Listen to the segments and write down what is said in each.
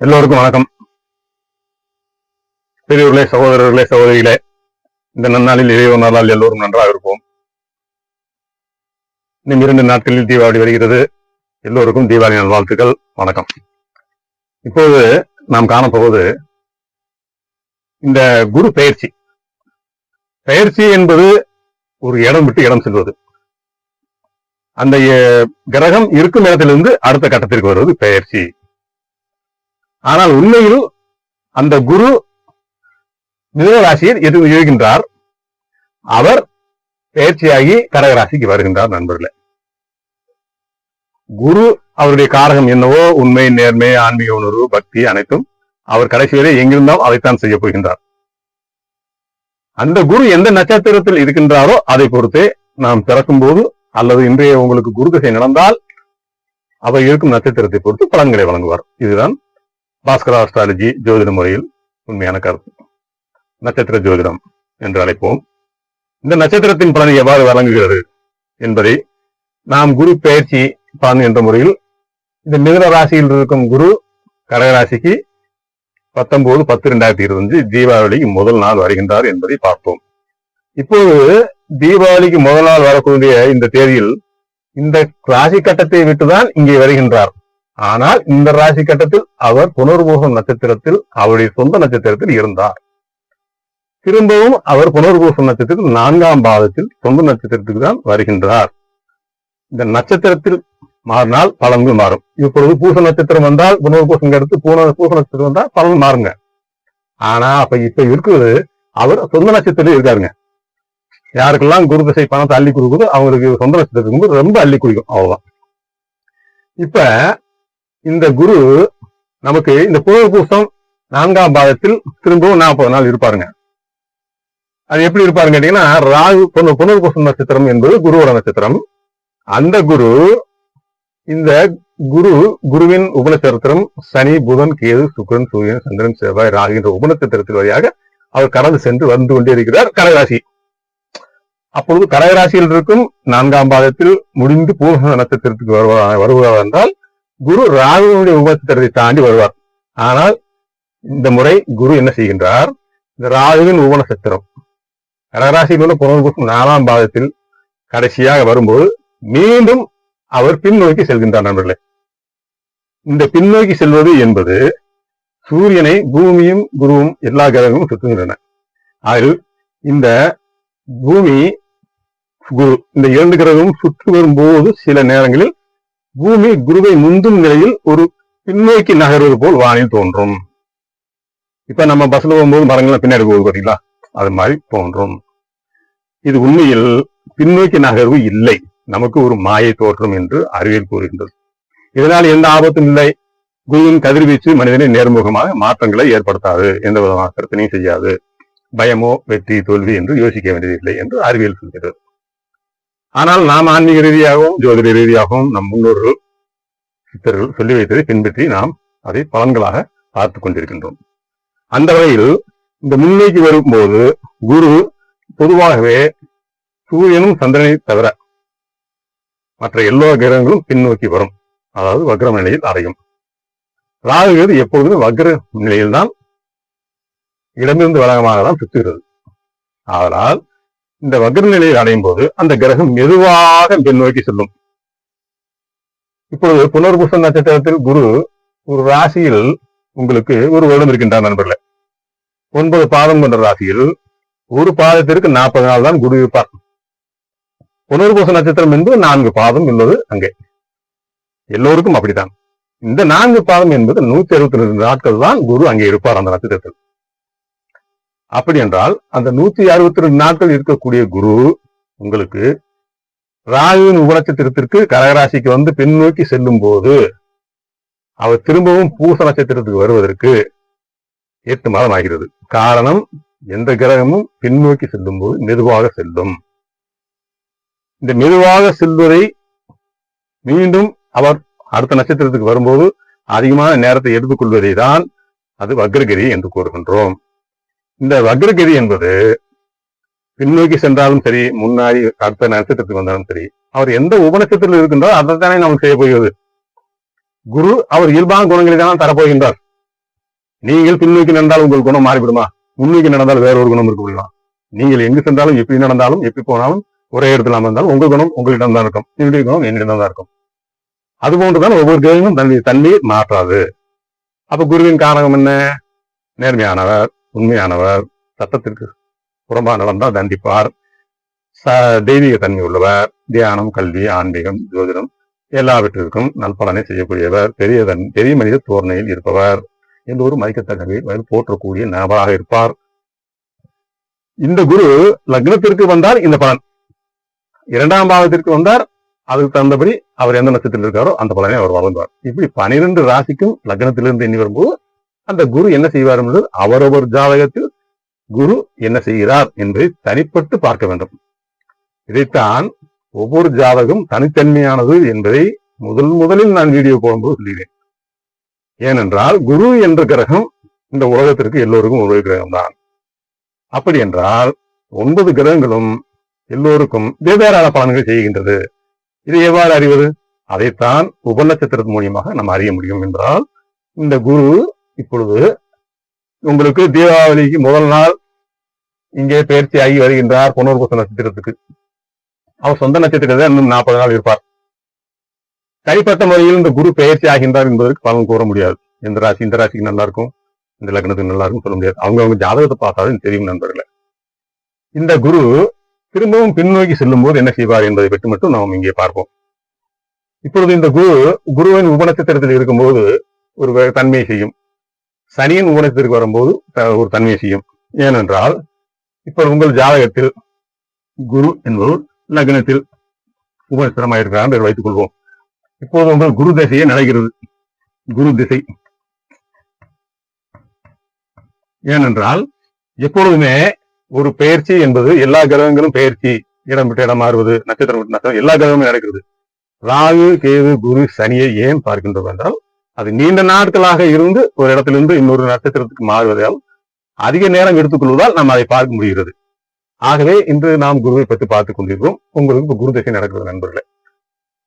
எல்லோருக்கும் வணக்கம். பெரியவர்களே சகோதரர்களே சகோதரிகளே இந்த நன்னாளில் இறைவன் நாளால் எல்லோரும் நன்றாக இருப்போம். இன்னும் இரண்டு நாட்களில் தீபாவளி வருகிறது. எல்லோருக்கும் தீபாவளி நல்வாழ்த்துக்கள். வணக்கம். இப்போது நாம் காணப்போவது இந்த குரு பெயர்ச்சி. பெயர்ச்சி என்பது ஒரு இடம் விட்டு இடம் செல்வது. அந்த கிரகம் இருக்கும் இடத்திலிருந்து அடுத்த கட்டத்திற்கு வருவது பெயர்ச்சி. ஆனால் உண்மையில் அந்த குரு மிதனராசியில் எது இருக்கின்றார்? அவர் பயிற்சியாகி கடகராசிக்கு வருகின்றார் நண்பர்களே. குரு அவருடைய காரகம் என்னவோ உண்மை நேர்மை ஆன்மீக உணர்வு பக்தி அனைத்தும் அவர் கடைசி வரை எங்கிருந்தால் அதைத்தான் செய்ய போகின்றார். அந்த குரு எந்த நட்சத்திரத்தில் இருக்கின்றாரோ அதை பொறுத்தே நாம் பிறக்கும் போது அல்லது இன்றைய உங்களுக்கு குரு திசை நடந்தால் அவர் இருக்கும் நட்சத்திரத்தை பொறுத்து பலன்களை வழங்குவார். இதுதான் பாஸ்கரா அஸ்ட்ராலஜி ஜோதிட முறையில் உண்மையான கருத்து. நட்சத்திர ஜோதிடம் என்று அழைப்போம். இந்த நட்சத்திரத்தின் பலனை எவ்வாறு வழங்குகிறது என்பதை நாம் குரு பெயர்ச்சி பலன் என்ற முறையில் இந்த மிதுன ராசியில் இருக்கும் குரு கடகராசிக்கு பத்தொன்பது பத்து ரெண்டாயிரத்தி இருபத்தஞ்சு தீபாவளிக்கு முதல் நாள் வருகின்றார் என்பதை பார்ப்போம். இப்போது தீபாவளிக்கு முதல் நாள் வரக்கூடிய இந்த தேதியில் இந்த ராசி கட்டத்தை விட்டுதான் இங்கே வருகின்றார். ஆனால் இந்த ராசி கட்டத்தில் அவர் புனர்பூசம் நட்சத்திரத்தில் அவருடைய சொந்த நட்சத்திரத்தில் இருந்தார். திரும்பவும் அவர் புனர்பூசம் நட்சத்திரத்தில் நான்காம் பாதத்தில் சொந்த நட்சத்திரத்துக்கு தான் வருகின்றார். இந்த நட்சத்திரத்தில் மாறினால் பலன்கள் மாறும். இப்பொழுது பூச நட்சத்திரம் வந்தால் புனர்பூசம் அடுத்து பூன பூச நட்சத்திரம் வந்தால் பலன் மாறுங்க. ஆனா அப்ப இப்ப இருக்கிறது அவர் சொந்த நட்சத்திரத்தில் இருக்காருங்க. யாருக்கெல்லாம் குரு திசை பணத்தை அள்ளி கொடுக்குதோ அவங்களுக்கு சொந்த நட்சத்திரத்துக்கு ரொம்ப அள்ளி குடிக்கும். அவ்வளவுதான். இப்ப இந்த குரு நமக்கு இந்த புனர்பூசம் நான்காம் பாதத்தில் திரும்பவும் நாற்பது நாள் இருப்பாருங்க. அது எப்படி இருப்பாருன்னு கேட்டீங்கன்னா ராகு புனர்பூசம் நட்சத்திரம் என்பது குருவோட நட்சத்திரம். அந்த குரு இந்த குரு குருவின் உபநட்சத்திரம் சனி புதன் கேது சுக்கிரன் சூரியன் சந்திரன் செவ்வாய் ராகு என்ற உபநட்சத்திரத்தின் வழியாக அவர் கடந்து சென்று வந்து கொண்டே இருக்கிறார் கடகராசி. அப்பொழுது கடகராசியில் இருக்கும் நான்காம் பாதத்தில் முடிந்து பூர்ண நட்சத்திரத்துக்கு வருவதாக வருவதாக என்றால் குரு ராகுனுடைய உபத்திரத்தை தாண்டி வருவார். ஆனால் இந்த முறை குரு என்ன செய்கின்றார்? இந்த ராகுவின் உபநட்சத்திரம். கடகராசியில் உள்ள புனர்பூசம் நாலாம் பாதத்தில் கடைசியாக வரும்போது மீண்டும் அவர் பின்னோக்கி செல்கின்றார் நண்பர்களே. இந்த பின்னோக்கி செல்வது என்பது சூரியனை பூமியும் குருவும் எல்லா கிரகங்களும் சுற்றுகின்றன. அதில் இந்த பூமி குரு இந்த இரண்டு கிரகமும் சுற்று வரும்போது சில நேரங்களில் பூமி குருவை முந்தும் நிலையில் ஒரு பின்னோக்கி நகர்வது போல் வானில் தோன்றும். இப்ப நம்ம பஸ்ல போகும்போது மரங்கள்லாம் பின்னாடி போகுது பாத்தீங்களா? அது மாதிரி தோன்றும். இது உண்மையில் பின்னோக்கி நகர்வு இல்லை. நமக்கு ஒரு மாயை தோற்றம் என்று அறிவியல் கூறுகின்றது. இதனால் எந்த ஆபத்தும் இல்லை. குருவின் கதிர்வீச்சு மனிதனை நேர்முகமாக மாற்றங்களை ஏற்படுத்தாது. எந்த விதமான கருத்தனையும் செய்யாது. பயமோ வெற்றி தோல்வி என்று யோசிக்க வேண்டியதில்லை என்று அறிவியல் சொல்கிறது. ஆனால் நாம் ஆன்மீக ரீதியாகவும் ஜோதிட ரீதியாகவும் நம் முன்னோர்கள் சித்தர்கள் சொல்லி வைத்ததை பின்பற்றி நாம் அதை பலன்களாக பார்த்து கொண்டிருக்கின்றோம். அந்த வகையில் இந்த முன்னோக்கி வரும்போது குரு பொதுவாகவே சூரியனும் சந்திரனை தவிர மற்ற எல்லா கிரகங்களும் பின்னோக்கி வரும். அதாவது வக்ரம் நிலையில் அடையும். ராகுகிறது எப்பொழுதுமே வக்ர நிலையில்தான் இடமிருந்து வளமாக தான் சுத்துகிறது ஆனால் இந்த வக்ர நிலையில் அடையும் போது அந்த கிரகம் மெதுவாக பின்னோக்கி செல்லும். இப்பொழுது புனர்பூச நட்சத்திரத்தில் குரு ஒரு ராசியில் உங்களுக்கு ஒரு வருடம் இருக்கின்றார் நண்பர்களே. ஒன்பது பாதம் கொண்ட ராசியில் ஒரு பாதத்திற்கு நாற்பது நாள் தான் குரு இருப்பார். புனர்பூச நட்சத்திரம் என்பது நான்கு பாதம் என்பது அங்கே. எல்லோருக்கும் அப்படித்தான். இந்த நான்கு பாதம் என்பது நூத்தி அறுபத்தி ரெண்டு நாட்கள் தான் குரு அங்கே இருப்பார் அந்த நட்சத்திரத்தில். அப்படி என்றால் அந்த நூத்தி அறுபத்தி ரெண்டு நாட்கள் இருக்கக்கூடிய குரு உங்களுக்கு ராகுவின் உபநட்சத்திரத்திற்கு கடகராசிக்கு வந்து பின்னோக்கி செல்லும் போது அவர் திரும்பவும் பூச நட்சத்திரத்துக்கு வருவதற்கு எட்டு மாதம் ஆகிறது. காரணம் எந்த கிரகமும் பின்னோக்கி செல்லும் போது மெதுவாக செல்லும். இந்த மெதுவாக செல்வதை மீண்டும் அவர் அடுத்த நட்சத்திரத்துக்கு வரும்போது அதிகமான நேரத்தை எடுத்துக்கொள்வதை தான் அது வக்ரகிரி என்று கூறுகின்றோம். இந்த வக்ரகிரி என்பது பின்னோக்கி சென்றாலும் சரி முன்னாடி அடுத்த நட்சத்திரத்துக்கு வந்தாலும் சரி அவர் எந்த உபநட்சத்திரத்தில் இருக்கின்றோ அதை தானே நமக்கு செய்ய போகிறது. குரு அவர் இயல்பான குணங்களை தான் தரப்போகின்றார். நீங்கள் பின்னோக்கி நடந்தால் உங்கள் குணம் மாறிவிடுமா? முன்னோக்கி நடந்தால் வேற ஒரு குணம் இருக்க முடியுமா? நீங்கள் எங்கு சென்றாலும் எப்படி நடந்தாலும் எப்படி போனாலும் ஒரே இடத்துல அமர்ந்தாலும் உங்கள் குணம் உங்களிடம் தான் இருக்கும். என்னுடைய குணம் என்னிடம் தான் இருக்கும். அது போன்றுதான் ஒவ்வொரு கிரகமும் தன்னுடைய தன்மையை மாற்றாது. அப்ப குருவின் காரணம் என்ன? நேர்மையானவர். உண்மையானவர். சட்டத்திற்கு புறம்பா நடந்தால் தண்டிப்பார். ச- தெய்வீக தன்மை உள்ளவர். தியானம் கல்வி ஆன்மீகம் ஜோதிடம் எல்லாவற்றிற்கும் நல்பலனை செய்யக்கூடியவர். பெரிய தன் பெரிய மனித தோரணையில் இருப்பவர் எல்லோரும் ஒரு மதிக்கத்தக்க போற்றக்கூடிய நபராக இருப்பார். இந்த குரு லக்னத்திற்கு வந்தார் இந்த பலன். இரண்டாம் பாவத்திற்கு வந்தார் அதுக்கு தகுந்தபடி அவர் எந்த நட்சத்திரத்தில் இருக்காரோ அந்த பலனை அவர் வளர்ந்தார் இப்படி பனிரெண்டு ராசிக்கும் லக்னத்திலிருந்து எண்ணி வரும்போது அந்த குரு என்ன செய்வார் என்பது அவரவர் ஜாதகத்தில் குரு என்ன செய்கிறார் என்பதை தனிப்பட்டு பார்க்க வேண்டும். இதைத்தான் ஒவ்வொரு ஜாதகம் தனித்தன்மையானது என்பதை முதல் முதலில் நான் வீடியோ போடும்போது சொல்கிறேன் ஏனென்றால் குரு என்ற கிரகம் இந்த உலகத்திற்கு எல்லோருக்கும் ஒரு கிரகம் தான் அப்படி என்றால் ஒன்பது கிரகங்களும் எல்லோருக்கும் வெவ்வேறான பலன்களை செய்கின்றது. இதை எவ்வாறு அறிவது? அதைத்தான் உபநட்சத்திரத்தின் மூலியமாக நம்ம அறிய முடியும் என்றால் இந்த குரு இப்பொழுது உங்களுக்கு தீபாவளிக்கு முதல் நாள் இங்கே பயிற்சி ஆகி வருகின்றார் புனர்பூச நட்சத்திரத்துக்கு. அவர் சொந்த நட்சத்திரத்தை இன்னும் நாற்பது நாள் இருப்பார். தனிப்பட்ட முறையில் இந்த குரு பெயர்ச்சி ஆகின்றார் என்பதற்கு பலன் கூற முடியாது. இந்த ராசி இந்த ராசிக்கு நல்லா இருக்கும் இந்த லக்னத்துக்கு நல்லா இருக்கும் சொல்ல முடியாது. அவங்க அவங்க ஜாதகத்தை பார்த்தாலும் தெரியும் நண்பர்களே. இந்த குரு திரும்பவும் பின்னோக்கி செல்லும் போது என்ன செய்வார் என்பதை பற்றி மட்டும் நாம் இங்கே பார்ப்போம். இப்பொழுது இந்த குரு குருவின் உபநட்சத்திரத்தில் இருக்கும்போது ஒரு வே- தன்மையை செய்யும். சனியின் ஊனத்திற்கு வரும்போது த- ஒரு தன்மையை செய்யும். ஏனென்றால் இப்ப உங்கள் ஜாதகத்தில் குரு என்பவர் லக்னத்தில் உபநட்சத்திரமாக இருக்கிறார் என்று வைத்துக் கொள்வோம். இப்போது உங்கள் குரு திசையை நடக்கிறது குரு திசை. ஏனென்றால் எப்பொழுதுமே ஒரு பெயர்ச்சி என்பது எல்லா கிரகங்களும் பெயர்ச்சி. இடம் விட்டு இடம் மாறுவது நட்சத்திரம் விட்டு நட்சத்திரம் எல்லா கிரகமும் நடக்கிறது. ராகு கேது குரு சனியை ஏன் பார்க்கின்றோம் என்றால் அது நீண்ட நாட்களாக இருந்து ஒரு இடத்திலிருந்து இன்னொரு நட்சத்திரத்துக்கு மாறுவதால் அதிக நேரம் எடுத்துக்கொள்வதால் நாம் அதை பார்க்க முடிகிறது. ஆகவே இன்று நாம் குருவை பற்றி பார்த்துக் கொண்டிருக்கிறோம். உங்களுக்கு இப்போ குருதசை நடக்கிறது நண்பர்களே.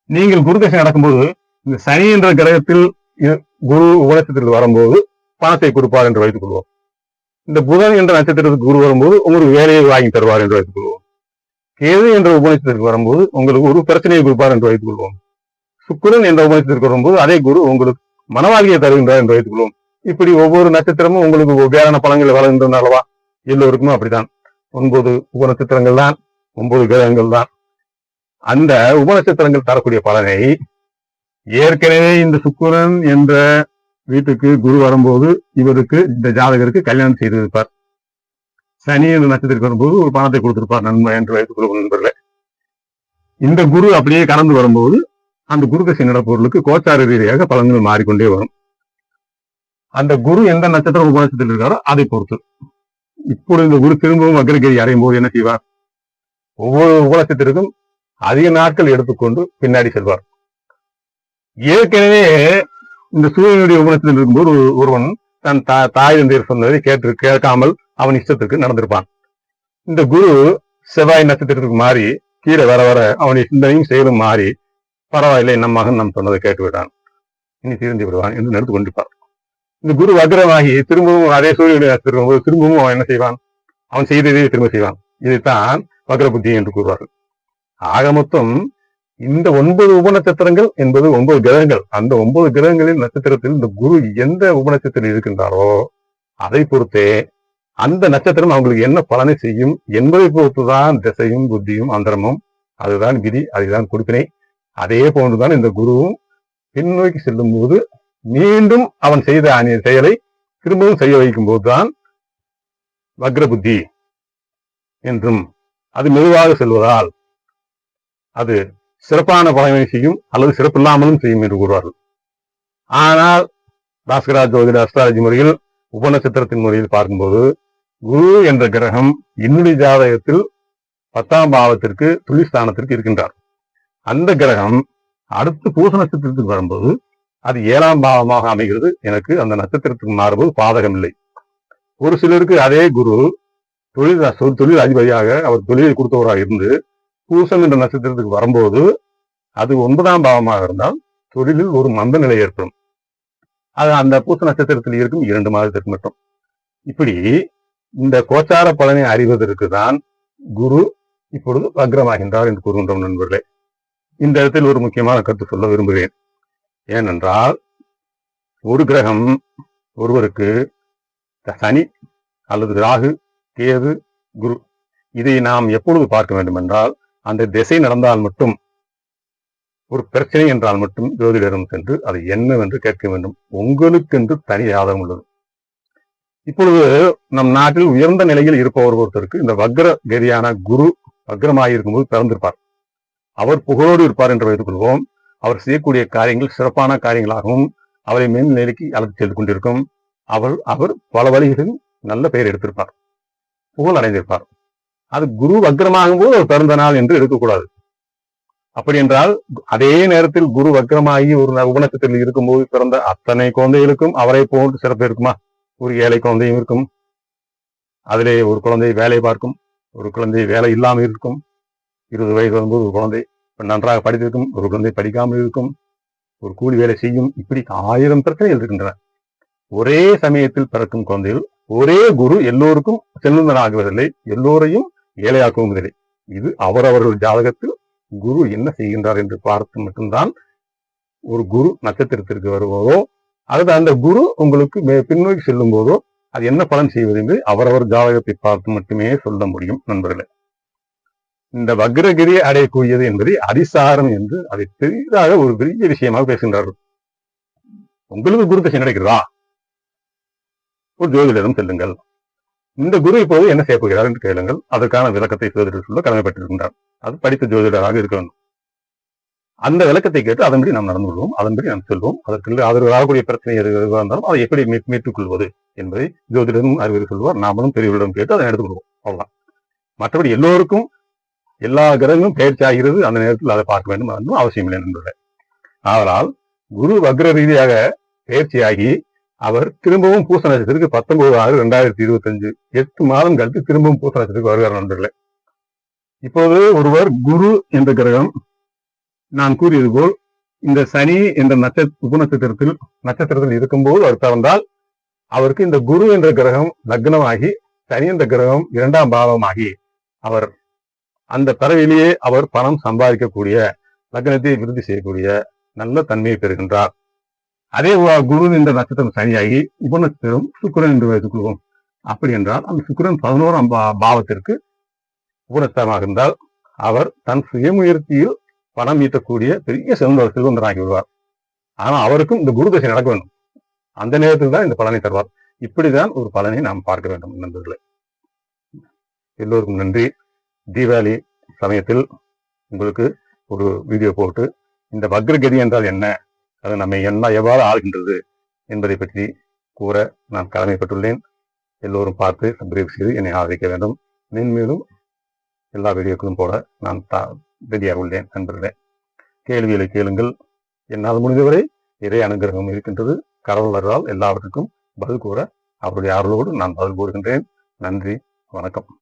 நீங்கள் குருதசை நடக்கும்போது இந்த சனி என்ற கிரகத்தில் குரு உபநட்சத்திற்கு வரும்போது பணத்தை கொடுப்பார் என்று வைத்துக் கொள்வோம். இந்த புதன் என்ற நட்சத்திரத்துக்கு குரு வரும்போது உங்களுக்கு வேலையை வாங்கி தருவார் என்று வைத்துக் கொள்வோம். கேது என்ற உபநிஷத்திற்கு வரும்போது உங்களுக்கு ஒரு பிரச்சனையை கொடுப்பார் என்று வைத்துக் கொள்வோம். சுக்கிரன் என்ற உபநிஷத்திற்கு வரும்போது அதே குரு உங்களுக்கு மனவாழ்க்கையை தருகின்றார் என்று வைத்துக் கொள்வோம் இப்படி ஒவ்வொரு நட்சத்திரமும் உங்களுக்கு வெவ்வேறான பழங்களை வழங்குகின்றன அல்லவா? எல்லோருக்குமே அப்படித்தான். ஒன்பது உபநட்சத்திரங்கள் தான் ஒன்பது கிரகங்கள் தான். அந்த உபநட்சத்திரங்கள் தரக்கூடிய பலனை ஏற்கனவே இந்த சுக்குரன் என்ற வீட்டுக்கு குரு வரும்போது இவருக்கு இந்த ஜாதகருக்கு கல்யாணம் செய்திருப்பார். சனி என்ற நட்சத்திரத்துக்கு வரும்போது ஒரு பணத்தை கொடுத்திருப்பார் நன்மை என்று வைத்துக் கொள்வோம் நண்பர்களே. இந்த குரு அப்படியே கடந்து வரும்போது அந்த குரு தசை நடப்பவர்களுக்கு கோச்சார ரீதியாக பலன்கள் மாறிக்கொண்டே வரும். அந்த குரு எந்த நட்சத்திரம் உபநட்சத்திரம் இருக்காரோ அதை பொறுத்து. இப்பொழுது இந்த குரு திரும்பவும் அக்ரகிரி அடையும் போது என்ன செய்வார்? ஒவ்வொரு உபநட்சத்திற்கும் அதிக நாட்கள் எடுத்துக்கொண்டு பின்னாடி செல்வார். ஏற்கனவே இந்த சூரியனுடைய உபநட்சத்தில் இருக்கும்போது ஒரு- ஒருவன் தன் தா- தாய் தந்தையர் சொன்னதை கேட்டு கேட்காமல் அவன் இஷ்டத்துக்கு நடந்திருப்பான். இந்த குரு செவ்வாய் நட்சத்திரத்துக்கு மாறி கீழே வர வர அவனுடைய சிந்தனையும் செயலும் மாறி பரவாயில்லை நம் மகன் நம் சொன்னதை கேட்டு விட்டான் இனி திருந்தி விடுவான் என்று நடந்து கொண்டிருப்பார் இந்த குரு வக்ரமாகி திரும்பவும் அதே சூரியனுடைய நட்சத்திரம் திரும்பவும் அவன் என்ன செய்வான்? அவன் செய்ததே திரும்ப செய்வான். இதைத்தான் வக்ர புத்தி என்று கூறுவார்கள். ஆக மொத்தம் இந்த ஒன்பது உபநட்சத்திரங்கள் என்பது ஒன்பது கிரகங்கள். அந்த ஒன்பது கிரகங்களின் நட்சத்திரத்தில் இந்த குரு எந்த உபநட்சத்திரம் இருக்கின்றாரோ அதை பொறுத்தே அந்த நட்சத்திரம் அவங்களுக்கு என்ன பலனை செய்யும் என்பதை பொறுத்துதான் திசையும் புத்தியும் அந்தரமும் அதுதான் விதி அதுதான் கொடுப்பினை. அதே போன்றுதான் இந்த குருவும் பின்னோக்கி செல்லும் போது மீண்டும் அவன் செய்த அணி செயலை திரும்பவும் செய்ய வைக்கும் போதுதான் வக்ர புத்தி என்றும் அது மெதுவாக செல்வதால் அது சிறப்பான பலனை செய்யும் அல்லது சிறப்பில்லாமலும் செய்யும் என்று கூறுவார்கள். ஆனால் பாஸ்கரா ஜோதிட அஸ்ட்ராலஜி முறையில் உபநட்சத்திரத்தின் முறையில் பார்க்கும்போது குரு என்ற கிரகம் என்னுடைய ஜாதகத்தில் பத்தாம் பாவத்திற்கு துளிஸ்தானத்திற்கு இருக்கின்றார். அந்த கிரகம் அடுத்து பூச நட்சத்திரத்துக்கு வரும்போது அது ஏழாம் பாவமாக அமைகிறது. எனக்கு அந்த நட்சத்திரத்துக்கு மாறும்போது பாதகம் இல்லை. ஒரு சிலருக்கு அதே குரு தொழில் சொ- தொழில் அதிபதியாக அவர் தொழிலை கொடுத்தவராக இருந்து பூசம் என்ற நட்சத்திரத்துக்கு வரும்போது அது ஒன்பதாம் பாவமாக இருந்தால் தொழிலில் ஒரு மந்த நிலை ஏற்படும். அது அந்த பூச நட்சத்திரத்தில் இருக்கும் இரண்டு மாதத்திற்கு மட்டும். இப்படி இந்த கோச்சார பலனை அறிவதற்கு தான் குரு இப்பொழுது வக்ரமாகின்றார் என்று கூறுகின்றோம் நண்பர்களே. இந்த இடத்தில் ஒரு முக்கியமான கருத்து சொல்ல விரும்புகிறேன். ஏனென்றால் ஒரு கிரகம் ஒருவருக்கு சனி அல்லது ராகு கேது குரு இதை நாம் எப்பொழுது பார்க்க வேண்டும் என்றால் அந்த திசை நடந்தால் மட்டும் ஒரு பிரச்சனை என்றால் மட்டும் ஜோதிடரும் சென்று அது என்னவென்று கேட்க வேண்டும். உங்களுக்கென்று தனி ஆதாரம் உள்ளது. இப்பொழுது நம் நாட்டில் உயர்ந்த நிலையில் இருப்பவர் ஒருத்தருக்கு இந்த வக்ர கதியான குரு வக்ரமாக போது பிறந்திருப்பார். அவர் புகழோடு இருப்பார் என்று வைத்துக் கொள்வோம் அவர் செய்யக்கூடிய காரியங்கள் சிறப்பான காரியங்களாகவும் அவரை மேல் நிலைக்கு அழைத்து சென்று கொண்டிருக்கும். அவர் அவர் பல வழிகளில் நல்ல பெயர் எடுத்திருப்பார். புகழ் அடைந்திருப்பார். அது குரு வக்ரமாகும் போது அவர் பிறந்த நாள் என்று எடுக்கக்கூடாது. அப்படி என்றால் அதே நேரத்தில் குரு வக்ரமாகி ஒரு உபநட்சத்தில் இருக்கும்போது பிறந்த அத்தனை குழந்தைகளுக்கும் அவரை போன்று சிறப்பு இருக்குமா? ஒரு ஏழை குழந்தையும் இருக்கும். அதிலே ஒரு குழந்தை வேலை பார்க்கும். ஒரு குழந்தை வேலை இல்லாமல் இருக்கும். இருபது வயது வரும்போது ஒரு குழந்தை நன்றாக படித்திருக்கும் ஒரு குழந்தை படிக்காமல் இருக்கும் ஒரு கூலி வேலை செய்யும் இப்படி ஆயிரம் பிரச்சனைகள் இருக்கின்றன. ஒரே சமயத்தில் பிறக்கும் குழந்தைகள் ஒரே குரு எல்லோருக்கும் செல்லுந்தனாகுவதில்லை எல்லோரையும் ஏழையாக்கவும் இல்லை. இது அவரவர்கள் ஜாதகத்தில் குரு என்ன செய்கின்றார் என்று பார்த்து மட்டும்தான் ஒரு குரு நட்சத்திரத்திற்கு வருவதோ அல்லது அந்த குரு உங்களுக்கு பின்னோக்கி செல்லும் போதோ அது என்ன பலன் செய்வது என்று அவரவர் ஜாதகத்தை பார்த்து மட்டுமே சொல்ல முடியும் நண்பர்களே. இந்த வக்ரகிரியை அடையக்கூடியது என்பதை அதிசாரம் என்று அதை பெரிதாக ஒரு பெரிய விஷயமாக பேசுகின்றார்கள். உங்களுக்கு குரு தசை கிடைக்கிறதா ஒரு ஜோதிடரும் செல்லுங்கள். இந்த குரு இப்போது என்ன செய்ய போகிறார் என்று கேளுங்கள். அதற்கான விளக்கத்தை ஜோதிடர் சொல்ல கடமைப்பட்டிருக்கின்றார். அது படித்த ஜோதிடராக இருக்க வேண்டும். அந்த விளக்கத்தை கேட்டு அதன்படி நாம் நடந்து கொள்வோம். அதன்படி நாம் செல்வோம். அதற்கு அதற்கு ஆகக்கூடிய பிரச்சனை எதுவாக இருந்தாலும் அதை எப்படி மீட்டுக் கொள்வது என்பதை ஜோதிடரும் அறிவுரை சொல்வார். நாமளும் பெரியவர்களிடம் கேட்டு அதை எடுத்துக்கொள்வோம் அவ்வளவுதான். மற்றபடி எல்லோருக்கும் எல்லா கிரகங்களும் பயிற்சி ஆகிறது அந்த நேரத்தில் அதை பார்க்க வேண்டும் என்றும் அவசியம் இல்லை நண்பர்களே ஆனால் குரு வக்ர ரீதியாக பயிற்சியாகி அவர் திரும்பவும் பூச நட்சத்திரத்துக்கு பத்தொன்பது ஆறு ரெண்டாயிரத்தி இருபத்தி அஞ்சு எட்டு மாதம் கழித்து திரும்பவும் பூச நட்சத்திரத்துக்கு வருகிறார் நண்பர்களே இப்போது ஒருவர் குரு என்ற கிரகம் நான் கூறியது போல் இந்த சனி என்ற நட்சத்திர உபநட்சத்திரத்தில் நட்சத்திரத்தில் இருக்கும்போது அவர் பிறந்தால் அவருக்கு இந்த குரு என்ற கிரகம் லக்னமாகி சனி என்ற கிரகம் இரண்டாம் பாவமாகி அவர் அந்த பறவையிலேயே அவர் பணம் சம்பாதிக்கக்கூடிய லக்னத்தை விருத்தி செய்யக்கூடிய நல்ல தன்மையை பெறுகின்றார். அதே குரு என்ற நட்சத்திரம் சனியாகி உபநட்சத்திரம் சுக்கரன் என்று வைத்துக் கொள்வோம் அப்படி என்றால் அந்த சுக்கரன் பதினோராம் பாவத்திற்கு உபநட்சத்திரமாக இருந்தால் அவர் தன் சுயமுயற்சியில் பணம் ஈட்டக்கூடிய பெரிய சிறந்த செல்வந்தராகி விடுவார். ஆனால் அவருக்கும் இந்த குரு தசை நடக்க வேண்டும். அந்த நேரத்தில் தான் இந்த பலனை தருவார். இப்படிதான் ஒரு பலனை நாம் பார்க்க வேண்டும் நண்பர்களே. எல்லோருக்கும் நன்றி. தீபாவளி சமயத்தில் உங்களுக்கு ஒரு வீடியோ போட்டு இந்த வக்ரகதி என்றால் என்ன? அது நம்மை என்ன எவ்வாறு ஆள்கின்றது என்பதை பற்றி கூற நான் கடமைப்பட்டுள்ளேன். எல்லோரும் பார்த்து சப்ஸ்கிரைப் செய்து என்னை ஆதரிக்க வேண்டும். மென்மேலும் எல்லா வீடியோக்களும் போட நான் ரெடியாக உள்ளேன் நண்பர்களே. கேள்விகளை கேளுங்கள். என்னால் முடிந்தவரை இறை அனுகிரகம் இருக்கின்றது. கடவுளரால் எல்லாவற்றுக்கும் பதில் கூற அவருடைய அருளோடு நான் பதில் கூறுகின்றேன். நன்றி. வணக்கம்.